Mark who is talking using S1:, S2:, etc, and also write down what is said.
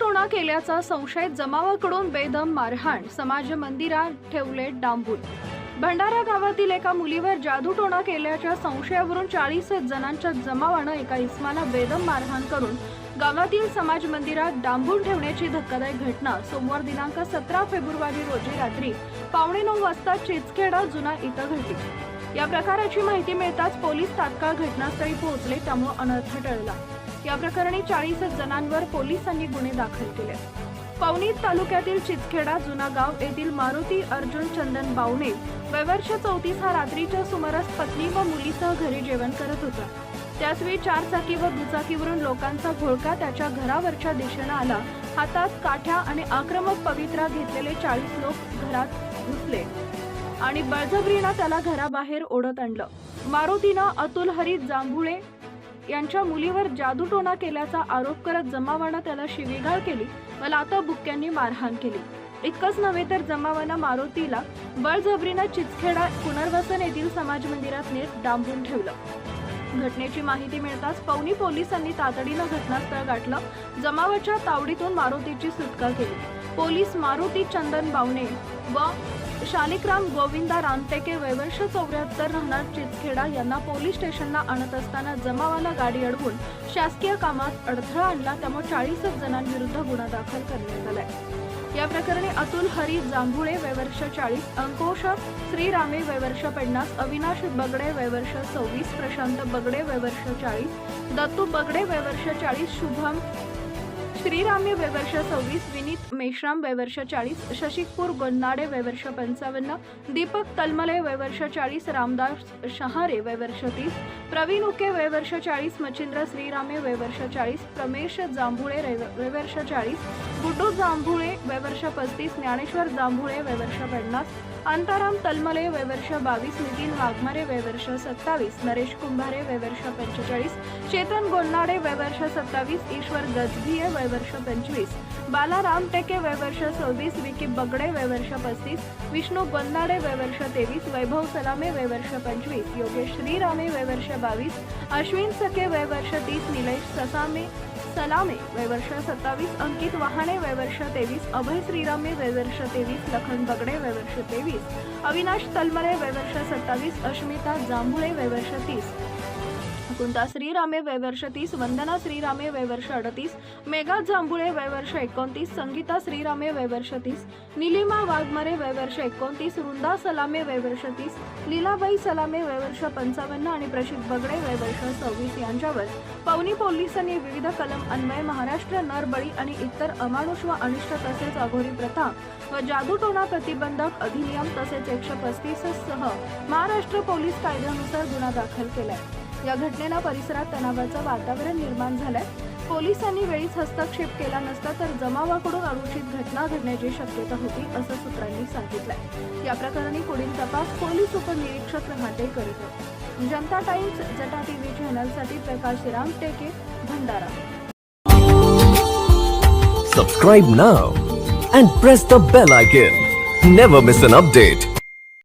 S1: टोणा केल्याचा संशय जमावाकडून बेदम मारहाण समाज मंदिरात ठेवले डांबून भंडारा गावातील एका मुलीवर जादूटोणा केल्याच्या संशयावरून चाळीस जणांच्या जमावानं एका इस्माला बेदम मारहाण करून गावातील समाज मंदिरात डांबून ठेवण्याची धक्कादायक घटना सोमवार दिनांक सतरा फेब्रुवारी रोजी रात्री पावणे नऊ वाजता चिचखेडा जुना इथं घडली. या प्रकाराची माहिती मिळताच पोलीस तात्काळ घटनास्थळी पोहोचले त्यामुळे अनर्थ टळला. या प्रकरणी चाळीस जणांवर पोलिसांनी गुन्हे दाखल केले. पवनी तालुक्यातील चिचखेडा जुना गाव येथील मारुती अर्जुन चंदन बावणे वैवर्ष चौतीस हा रात्रीच्या सुमारास पत्नी व मुलीसह घरी जेवण करत होता. त्याचवेळी चारचाकी व दुचाकीवरून लोकांचा घोळका त्याच्या घरावरच्या दिशेनं आला. हातात काठ्या आणि आक्रमक पवित्रा घेतलेले चाळीस लोक घरात घुसले आणि बळजबरीनं त्याला घराबाहेर ओढत आणलं. मारुतीनं अतुल हरी जांभुळे यांच्या मुलीवर जादूटोणा केल्याचा आरोप करत जमावानं त्याला शिवीगाळ केली व लाता बुक्क्यांनी मारहाण केली. इतकंच नव्हे तर जमावानं मारुतीला बळजबरीनं चिचखेडा पुनर्वसन येथील समाज मंदिरात नीट डांबून ठेवलं. घटनेची माहिती मिळताच पवनी पोलिसांनी तातडीनं घटनास्थळ गाठलं. जमावाच्या तावडीतून मारुतीची सुटका केली. पोलीस मारुती चंदन बावणे व शालिक्राम गोविंदा रामटेके वैवंश चौऱ्याहत्तर राहणार चितखेडा यांना पोलीस स्टेशनला आणत असताना जमावाला गाडी अडवून शासकीय कामात अडथळा आणला त्यामुळे चाळीस जणांविरुद्ध गुन्हा दाखल करण्यात आलाय. या प्रकरणी अतुल हरी जांभुळे वैवर्ष चाळीस अंकोश श्रीरामे वैवर्ष पन्नास अविनाश बगडे वैवर्ष सव्वीस प्रशांत बगडे वैवर्ष चाळीस दत्तू बगडे वैवर्ष चाळीस शुभम श्रीरामे वयवर्ष सव्वीस विनीत मेश्राम वयवर्ष चाळीस शशिकपूर गन्नाडे वयवर्ष पंचावन्न दीपक तलमले वयवर्ष चाळीस रामदास शहारे वयवर्ष तीस प्रवीण उके वयवर्ष चाळीस मच्छिंद्र श्रीरामे वयवर्ष चाळीस प्रमेश जांभुळे वयवर्ष चाळीस गुड्डू जांभुळे वयवर्ष पस्तीस ज्ञानेश्वर जांभुळे वयवर्ष पन्नास अंताराम तलमले वयवर्ष बावीस नितीन वाघमारे वयवर्ष सत्तावीस नरेश कुंभारे वयवर्ष पंचेचाळीस चेतन गोलनाडे वयवर्ष सत्तावीस ईश्वर गजभिये वयवर्ष पंचवीस बाला रामटेके वयवर्ष सव्वीस विकी बगडे वयवर्ष पस्तीस विष्णू गोंदाडे वयवर्ष तेवीस वैभव सलामे वयवर्ष पंचवीस योगेश श्रीरामे वयवर्ष बावीस अश्विन सखे वयवर्ष तीस निलेश ससामे सलामे वयवर्ष सत्तावीस अंकित वहाणे वयवर्ष तेवीस अभय श्रीरामे वयवर्ष तेवीस लखन बगडे वयवर्ष तेवीस अविनाश तलमरे वयवर्ष सत्तावीस अश्मिता जांभुळे वयवर्ष तीस कुंता श्रीरामे वयवर्ष तीस वंदना श्रीरामे वयवर्ष अडतीस मेघा जांभुळे वयवर्ष एकोणतीस संगीता श्रीरामे वयवर्ष तीस निलिमा वाघमारे वयवर्ष एकोणतीस रुंदा सलामे वयवर्ष तीस लीलाबाई सलामे वयवर्ष पंचावन्न आणि प्रशित बगडे वयवर्ष सव्वीस यांच्यावर. पवनी पोलिसांनी विविध कलम अन्वय महाराष्ट्र नरबळी आणि इतर अमानुष व अनिष्ट तसेच अघोरी प्रथा व जादूटोणा प्रतिबंधक अधिनियम तसेच एकशे पस्तीस सह महाराष्ट्र पोलीस कायद्यानुसार गुन्हा दाखल केलाय. या घटनेला परिसरात तणावाचं वातावरण निर्माण झालंय पोलिसांनी वेळीच हस्तक्षेप केला नसता तर जमावाकडून अनुचित घटना घडण्याची शक्यता होती असं सूत्रांनी सांगितलंय या प्रकरणी पुढील तपास पोलीस उपनिरीक्षक रहाटे करीत आहेत जनता टाइम्स जटा TV चॅनलसाठी Prakash Ramteke Bhandara
S2: Subscribe now and press the bell icon. Never miss an update.